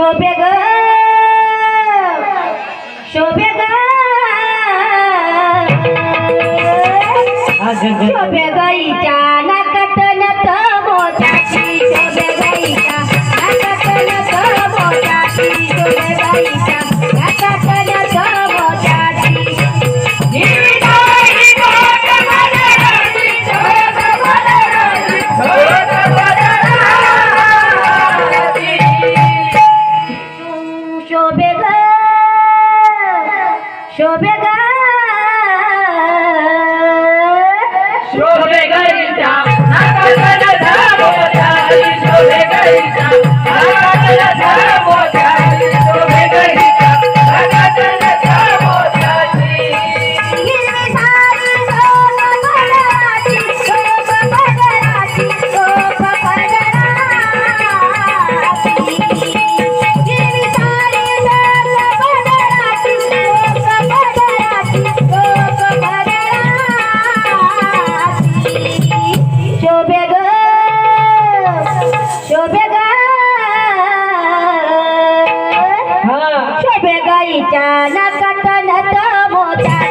शोभे ग. शोभे ग. शोभे गाईच्या শোভে গা শোভে গা। கட்டணத்த மோட்டார்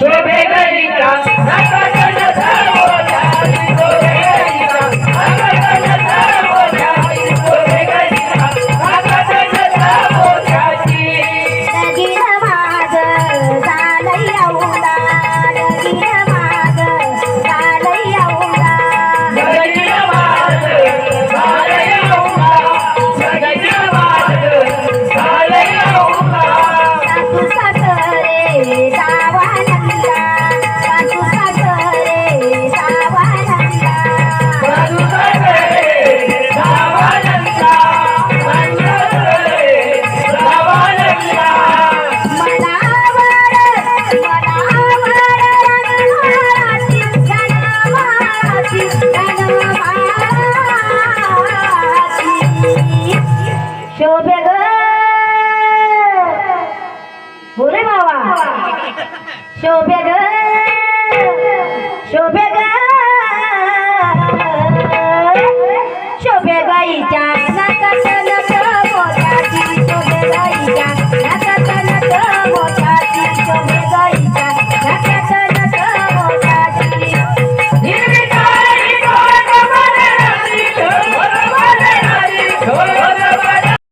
¡Sube, Carita! ¡Sube, भावा शोभ्या ग शोभ्या ग. शोभ्या गाईच्या